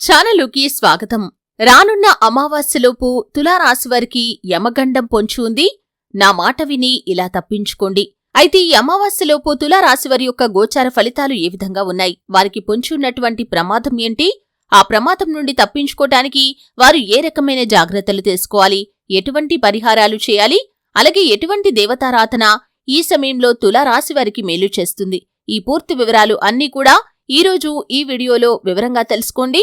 ఛానలుకి స్వాగతం. రానున్న అమావాస్యలోపు తులారాశివారికి యమగండం పొంచి ఉంది. నా మాట విని ఇలా తప్పించుకోండి. అయితే ఈ అమావాస్యలోపు తులారాశివారి యొక్క గోచార ఫలితాలు ఏ విధంగా ఉన్నాయి? వారికి పొంచి ఉన్నటువంటి ప్రమాదం ఏంటి? ఆ ప్రమాదం నుండి తప్పించుకోటానికి వారు ఏ రకమైన జాగ్రత్తలు తీసుకోవాలి? ఎటువంటి పరిహారాలు చేయాలి? అలాగే ఎటువంటి దేవతారాధన ఈ సమయంలో తులారాశి వారికి మేలు చేస్తుంది? ఈ పూర్తి వివరాలు అన్నీ కూడా ఈరోజు ఈ వీడియోలో వివరంగా తెలుసుకోండి.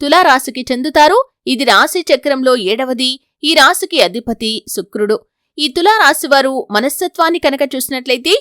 తులారాశికి చెందుతారు. ఇది రాశి చక్రంలో ఏడవది. ఈ రాశికి అధిపతి శుక్రుడు. ఈ తులారాశి వారు మనస్తత్వాన్ని కనుక చూసినట్లయితే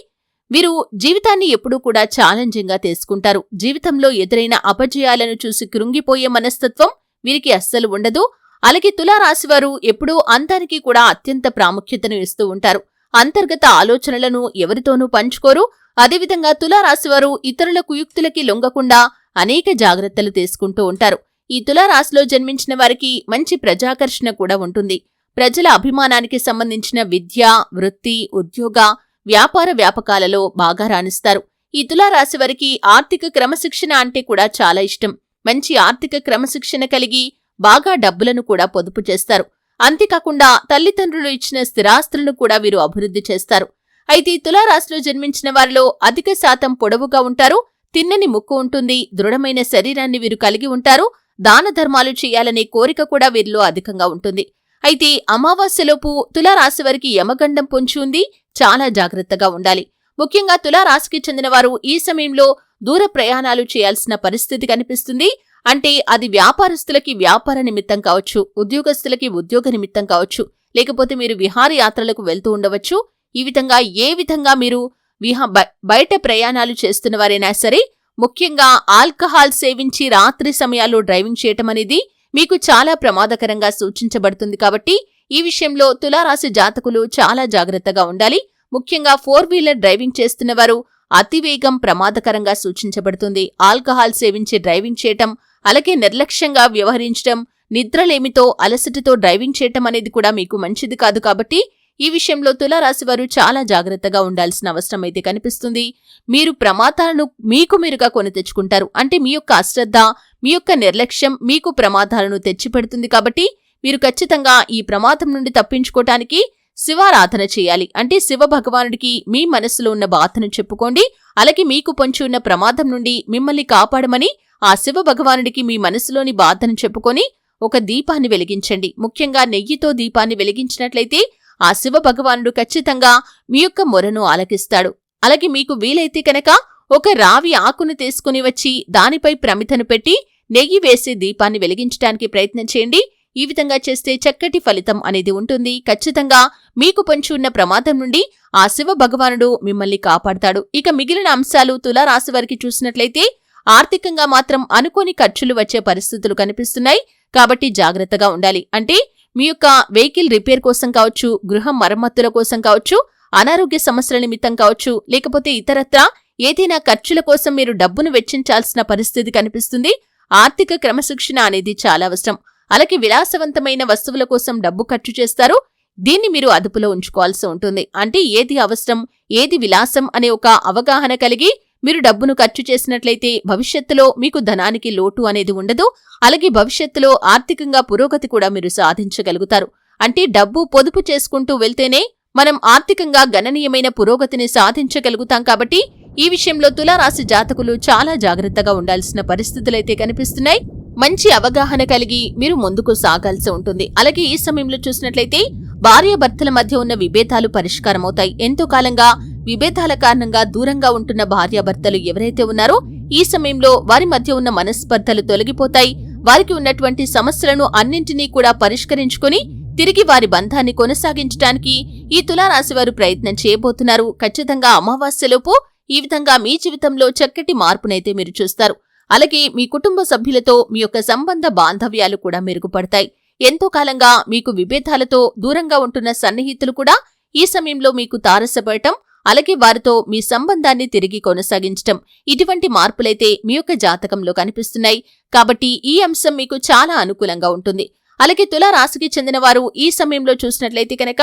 వీరు జీవితాన్ని ఎప్పుడూ కూడా ఛాలెంజింగ్గా తీసుకుంటారు. జీవితంలో ఎదురైన అపజయాలను చూసి కృంగిపోయే మనస్తత్వం వీరికి అస్సలు ఉండదు. అలాగే తులారాశివారు ఎప్పుడూ అంతానికి కూడా అత్యంత ప్రాముఖ్యతను ఇస్తూ ఉంటారు. అంతర్గత ఆలోచనలను ఎవరితోనూ పంచుకోరు. అదేవిధంగా తులారాశివారు ఇతరుల కుయుక్తులకి లొంగకుండా అనేక జాగ్రత్తలు తీసుకుంటూ ఉంటారు. ఈ తులారాశిలో జన్మించిన వారికి మంచి ప్రజాకర్షణ కూడా ఉంటుంది. ప్రజల అభిమానానికి సంబంధించిన విద్య వృత్తి ఉద్యోగ వ్యాపార వ్యాపకాలలో బాగా రాణిస్తారు. ఈ తులారాశి వారికి ఆర్థిక క్రమశిక్షణ అంటే కూడా చాలా ఇష్టం. మంచి ఆర్థిక క్రమశిక్షణ కలిగి బాగా డబ్బులను కూడా పొదుపు చేస్తారు. అంతేకాకుండా తల్లిదండ్రులు ఇచ్చిన స్థిరాస్తులను కూడా వీరు అభివృద్ధి చేస్తారు. అయితే ఈ తులారాశిలో జన్మించిన వారిలో అధిక శాతం పొడవుగా ఉంటారు తిన్నని ముక్కు ఉంటుంది దృఢమైన శరీరాన్ని వీరు కలిగి ఉంటారు దాన ధర్మాలు చేయాలనే కోరిక కూడా వీరిలో అధికంగా ఉంటుంది. అయితే అమావాస్యలోపు తులారాశి వారికి యమగండం పొంచి ఉంది. చాలా జాగ్రత్తగా ఉండాలి. ముఖ్యంగా తులారాశికి చెందిన వారు ఈ సమయంలో దూర ప్రయాణాలు చేయాల్సిన పరిస్థితి కనిపిస్తుంది. అంటే అది వ్యాపారస్తులకి వ్యాపార నిమిత్తం కావచ్చు ఉద్యోగస్తులకి ఉద్యోగ నిమిత్తం కావచ్చు లేకపోతే మీరు విహారయాత్రలకు వెళ్తూ ఉండవచ్చు. ఈ విధంగా ఏ విధంగా మీరు విహా బయట ప్రయాణాలు చేస్తున్న వారైనా సరే ముఖ్యంగా ఆల్కహాల్ సేవించి రాత్రి సమయాల్లో డ్రైవింగ్ చేయటం అనేది మీకు చాలా ప్రమాదకరంగా సూచించబడుతుంది కాబట్టి ఈ విషయంలో తులారాశి జాతకులు చాలా జాగ్రత్తగా ఉండాలి. ముఖ్యంగా ఫోర్ వీలర్ డ్రైవింగ్ చేస్తున్న వారు అతివేగం ప్రమాదకరంగా సూచించబడుతుంది. ఆల్కహాల్ సేవించి డ్రైవింగ్ చేయటం అలాగే నిర్లక్ష్యంగా వ్యవహరించడం నిద్రలేమితో అలసటతో డ్రైవింగ్ చేయటం అనేది కూడా మీకు మంచిది కాదు కాబట్టి ఈ విషయంలో తులారాశి వారు చాలా జాగ్రత్తగా ఉండాల్సిన అవసరం అయితే కనిపిస్తుంది. మీరు ప్రమాదాలను మీకు మీరుగా కొని తెచ్చుకుంటారు. అంటే మీ యొక్క అశ్రద్ధ మీ యొక్క నిర్లక్ష్యం మీకు ప్రమాదాలను తెచ్చిపెడుతుంది కాబట్టి మీరు ఖచ్చితంగా ఈ ప్రమాదం నుండి తప్పించుకోవటానికి శివారాధన చేయాలి. అంటే శివ భగవానుడికి మీ మనసులో ఉన్న బాధను చెప్పుకోండి. అలాగే మీకు పొంచి ఉన్న ప్రమాదం నుండి మిమ్మల్ని కాపాడమని ఆ శివ భగవానుడికి మీ మనసులోని బాధను చెప్పుకొని ఒక దీపాన్ని వెలిగించండి. ముఖ్యంగా నెయ్యితో దీపాన్ని వెలిగించినట్లయితే ఆ శివ భగవానుడు ఖచ్చితంగా మీ యొక్క మొరను ఆలకిస్తాడు. అలాగే మీకు వీలైతే కనుక ఒక రావి ఆకును తీసుకుని వచ్చి దానిపై ప్రమితను పెట్టి నెయ్యి వేసి దీపాన్ని వెలిగించడానికి ప్రయత్నం చేయండి. ఈ విధంగా చేస్తే చక్కటి ఫలితం అనేది ఉంటుంది. ఖచ్చితంగా మీకు పొంచి ఉన్న ప్రమాదం నుండి ఆ శివ భగవానుడు మిమ్మల్ని కాపాడతాడు. ఇక మిగిలిన అంశాలు తులారాశి వారికి చూసినట్లయితే ఆర్థికంగా మాత్రం అనుకోని ఖర్చులు వచ్చే పరిస్థితులు కనిపిస్తున్నాయి. కాబట్టి జాగ్రత్తగా ఉండాలి. అంటే మీ యొక్క వెహికల్ రిపేర్ కోసం కావచ్చు గృహ మరమ్మతుల కోసం కావచ్చు అనారోగ్య సమస్యల నిమిత్తం కావచ్చు లేకపోతే ఇతరత్రా ఏదైనా ఖర్చుల కోసం మీరు డబ్బును వెచ్చించాల్సిన పరిస్థితి కనిపిస్తుంది. ఆర్థిక క్రమశిక్షణ అనేది చాలా అవసరం. అలాగే విలాసవంతమైన వస్తువుల కోసం డబ్బు ఖర్చు చేస్తారు. దీన్ని మీరు అదుపులో ఉంచుకోవాల్సి ఉంటుంది. అంటే ఏది అవసరం ఏది విలాసం అనే ఒక అవగాహన కలిగి మీరు డబ్బును ఖర్చు చేసినట్లయితే భవిష్యత్తులో మీకు ధనానికి లోటు అనేది ఉండదు. అలాగే భవిష్యత్తులో ఆర్థికంగా పురోగతి కూడా మీరు సాధించగలుగుతారు. అంటే డబ్బు పొదుపు చేసుకుంటూ వెళ్తేనే మనం ఆర్థికంగా గణనీయమైన పురోగతిని సాధించగలుగుతాం కాబట్టి ఈ విషయంలో తులారాశి జాతకులు చాలా జాగ్రత్తగా ఉండాల్సిన పరిస్థితులైతే కనిపిస్తున్నాయి. మంచి అవగాహన కలిగి మీరు ముందుకు సాగాల్సి ఉంటుంది. అలాగే ఈ సమయంలో చూసినట్లయితే భార్యాభర్తల మధ్య ఉన్న విభేదాలు పరిష్కారమవుతాయి. ఎంతో కాలంగా విభేదాల కారణంగా దూరంగా ఉంటున్న భార్యాభర్తలు ఎవరైతే ఉన్నారో ఈ సమయంలో వారి మధ్య ఉన్న మనస్పర్ధలు తొలగిపోతాయి. వారికి ఉన్నటువంటి సమస్యలను అన్నింటినీ కూడా పరిష్కరించుకుని తిరిగి వారి బంధాన్ని కొనసాగించడానికి ఈ తులారాశి వారు ప్రయత్నం చేయబోతున్నారు. ఖచ్చితంగా అమావాస్యలోపు ఈ విధంగా మీ జీవితంలో చక్కటి మార్పునైతే మీరు చూస్తారు. అలాగే మీ కుటుంబ సభ్యులతో మీ యొక్క సంబంధ బాంధవ్యాలు కూడా మెరుగుపడతాయి. ఎంతో కాలంగా మీకు విభేదాలతో దూరంగా ఉంటున్న సన్నిహితులు కూడా ఈ సమయంలో మీకు తారసపడటం అలాగే వారితో మీ సంబంధాన్ని తిరిగి కొనసాగించటం. ఇటువంటి మార్పులైతే మీ యొక్క జాతకంలో కనిపిస్తున్నాయి. కాబట్టి ఈ అంశం మీకు చాలా అనుకూలంగా ఉంటుంది. అలాగే తులారాశికి చెందిన వారు ఈ సమయంలో చూసినట్లయితే కనుక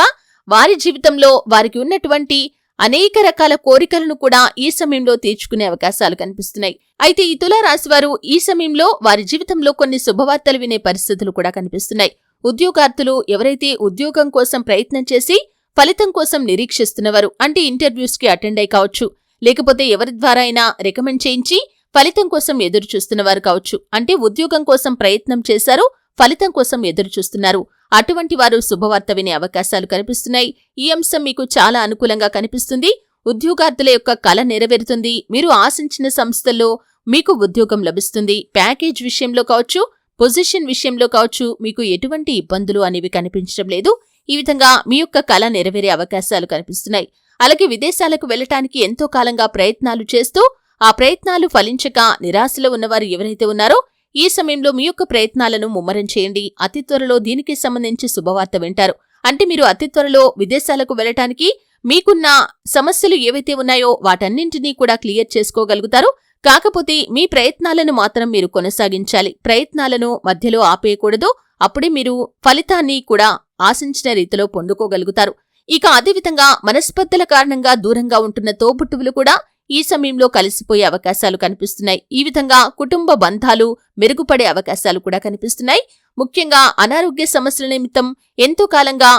వారి జీవితంలో వారికి ఉన్నటువంటి అనేక రకాల కోరికలను కూడా ఈ సమయంలో తీర్చుకునే అవకాశాలు కనిపిస్తున్నాయి. అయితే ఈ తులారాశి వారు ఈ సమయంలో వారి జీవితంలో కొన్ని శుభవార్తలు వినే పరిస్థితులు కూడా కనిపిస్తున్నాయి. ఉద్యోగార్థులు ఎవరైతే ఉద్యోగం కోసం ప్రయత్నం చేసి ఫలితం కోసం నిరీక్షిస్తున్నవారు అంటే ఇంటర్వ్యూస్కి అటెండ్ అయి కావచ్చు. లేకపోతే ఎవరి ద్వారా అయినా రికమెండ్ చేయించి ఫలితం కోసం ఎదురు చూస్తున్నవారు కావచ్చు. అంటే ఉద్యోగం కోసం ప్రయత్నం చేశారు ఫలితం కోసం ఎదురు చూస్తున్నారు అటువంటి వారు శుభవార్త వినే అవకాశాలు కనిపిస్తున్నాయి. ఈ అంశం మీకు చాలా అనుకూలంగా కనిపిస్తుంది. ఉద్యోగార్థుల యొక్క కళ నెరవేరుతుంది. మీరు ఆశించిన సంస్థల్లో మీకు ఉద్యోగం లభిస్తుంది. ప్యాకేజ్ విషయంలో కావచ్చు పొజిషన్ విషయంలో కావచ్చు మీకు ఎటువంటి ఇబ్బందులు అనేవి కనిపించడం లేదు. ఈ విధంగా మీ యొక్క కళ నెరవేరే అవకాశాలు కనిపిస్తున్నాయి. అలాగే విదేశాలకు వెళ్ళటానికి ఎంతో కాలంగా ప్రయత్నాలు చేస్తూ ఆ ప్రయత్నాలు ఫలించక నిరాశలో ఉన్నవారు ఎవరైతే ఉన్నారో ఈ సమయంలో మీ యొక్క ప్రయత్నాలను ముమ్మరం చేయండి. అతి త్వరలో దీనికి సంబంధించి శుభవార్త వింటారు. అంటే మీరు అతి త్వరలో విదేశాలకు వెళ్ళటానికి మీకున్న సమస్యలు ఏవైతే ఉన్నాయో వాటన్నింటినీ కూడా క్లియర్ చేసుకోగలుగుతారు. కాకపోతే మీ ప్రయత్నాలను మాత్రం మీరు కొనసాగించాలి. ప్రయత్నాలను మధ్యలో ఆపేయకూడదు. అప్పుడే మీరు ఫలితాన్ని కూడా ఆశించిన రీతిలో పొందుకోగలుగుతారు. ఇక అదేవిధంగా మనస్పర్ధల కారణంగా దూరంగా ఉంటున్న తోబుట్టువులు కూడా ఈ సమయంలో కలిసిపోయే అవకాశాలు కనిపిస్తున్నాయి. ఈ విధంగా కుటుంబ బంధాలు మెరుగుపడే అవకాశాలు కూడా కనిపిస్తున్నాయి. ముఖ్యంగా అనారోగ్య సమస్యల నిమిత్తం ఎంతో కాలంగా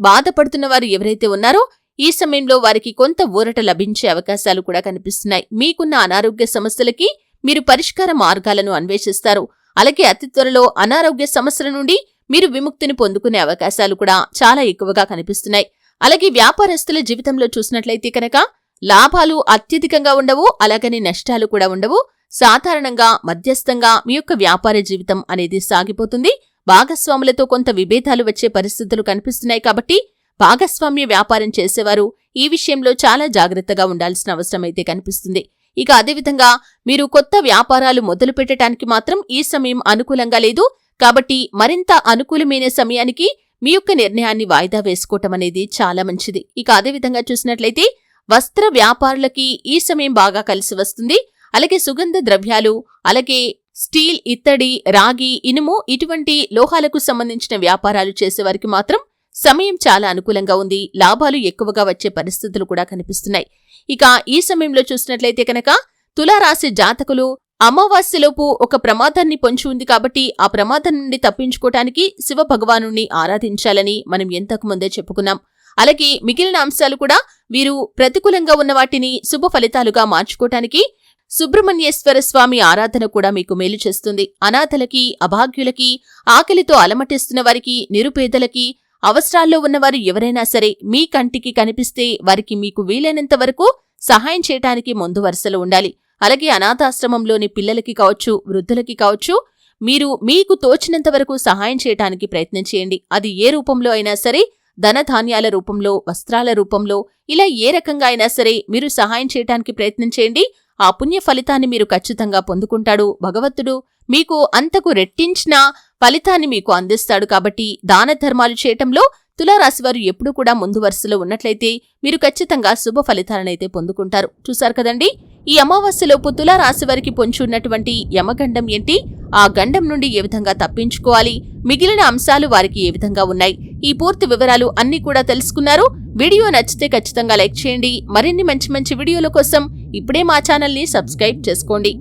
బాధపడుతున్న వారు ఎవరైతే ఉన్నారో ఈ సమయంలో వారికి కొంత ఊరట లభించే అవకాశాలు కూడా కనిపిస్తున్నాయి. మీకున్న అనారోగ్య సమస్యలకి మీరు పరిష్కార మార్గాలను అన్వేషిస్తారు. అలాగే అతి త్వరలో అనారోగ్య సమస్యల నుండి మీరు విముక్తిని పొందుకునే అవకాశాలు కూడా చాలా ఎక్కువగా కనిపిస్తున్నాయి. అలాగే వ్యాపారస్తుల జీవితంలో చూసినట్లయితే కనుక లాభాలు అత్యధికంగా ఉండవు అలాగని నష్టాలు కూడా ఉండవు. సాధారణంగా మధ్యస్థంగా మీ యొక్క వ్యాపార జీవితం అనేది సాగిపోతుంది. భాగస్వాములతో కొంత విభేదాలు వచ్చే పరిస్థితులు కనిపిస్తున్నాయి కాబట్టి భాగస్వామ్య వ్యాపారం చేసేవారు ఈ విషయంలో చాలా జాగ్రత్తగా ఉండాల్సిన అవసరం అయితే కనిపిస్తుంది. ఇక అదేవిధంగా మీరు కొత్త వ్యాపారాలు మొదలు పెట్టడానికి మాత్రం ఈ సమయం అనుకూలంగా లేదు. కాబట్టి మరింత అనుకూలమైన సమయానికి మీ యొక్క నిర్ణయాన్ని వాయిదా వేసుకోవటం అనేది చాలా మంచిది. ఇక అదేవిధంగా చూసినట్లయితే వస్త్ర వ్యాపారులకి ఈ సమయం బాగా కలిసి వస్తుంది. అలాగే సుగంధ ద్రవ్యాలు అలాగే స్టీల్ ఇత్తడి రాగి ఇనుము ఇటువంటి లోహాలకు సంబంధించిన వ్యాపారాలు చేసేవారికి మాత్రం సమయం చాలా అనుకూలంగా ఉంది. లాభాలు ఎక్కువగా వచ్చే పరిస్థితులు కూడా కనిపిస్తున్నాయి. ఇక ఈ సమయంలో చూసినట్లయితే కనుక తులారాశి జాతకులు అమావాస్యలోపు ఒక ప్రమాదాన్ని పొంచి ఉంది కాబట్టి ఆ ప్రమాదం నుండి తప్పించుకోవటానికి శివ భగవాను ఆరాధించాలని మనం ఎంతకు ముందే చెప్పుకున్నాం. అలాగే మిగిలిన అంశాలు కూడా వీరు ప్రతికూలంగా ఉన్న వాటిని శుభ ఫలితాలుగా మార్చుకోవటానికి సుబ్రహ్మణ్యేశ్వర స్వామి ఆరాధన కూడా మీకు మేలు చేస్తుంది. అనాథలకి అభాగ్యులకి ఆకలితో అలమటిస్తున్న వారికి నిరుపేదలకి అవసరాల్లో ఉన్నవారు ఎవరైనా సరే మీ కంటికి కనిపిస్తే వారికి మీకు వీలైనంత వరకు సహాయం చేయటానికి ముందు వరుసలో ఉండాలి. అలాగే అనాథాశ్రమంలోని పిల్లలకి కావచ్చు వృద్ధులకి కావచ్చు మీరు మీకు తోచినంత వరకు సహాయం చేయటానికి ప్రయత్నం చేయండి. అది ఏ రూపంలో అయినా సరే ధనధాన్యాల రూపంలో వస్త్రాల రూపంలో ఇలా ఏ రకంగా అయినా సరే మీరు సహాయం చేయటానికి ప్రయత్నం చేయండి. ఆ పుణ్య ఫలితాన్ని మీరు ఖచ్చితంగా పొందుకుంటాడు భగవంతుడు. మీకు అంతకు రెట్టించిన ఫలితాన్ని మీకు అందిస్తాడు కాబట్టి దాన ధర్మాలు చేయటంలో తులారాశివారు ఎప్పుడూ కూడా ముందు వరుసలో ఉన్నట్లయితే మీరు ఖచ్చితంగా శుభ ఫలితాలనైతే పొందుకుంటారు. చూశారు కదండి? ఈ అమావాస్యలోపు తులారాశివారికి పొంచి ఉన్నటువంటి యమగండం ఏంటి? ఆ గండం నుండి ఏ విధంగా తప్పించుకోవాలి? మిగిలిన అంశాలు వారికి ఏ విధంగా ఉన్నాయి? ఈ పూర్తి వివరాలు అన్ని కూడా తెలుసుకున్నారు. వీడియో నచ్చితే ఖచ్చితంగా లైక్ చేయండి. మరిన్ని మంచి మంచి వీడియోల కోసం ఇప్పుడే మా ఛానల్ని సబ్స్క్రైబ్ చేసుకోండి.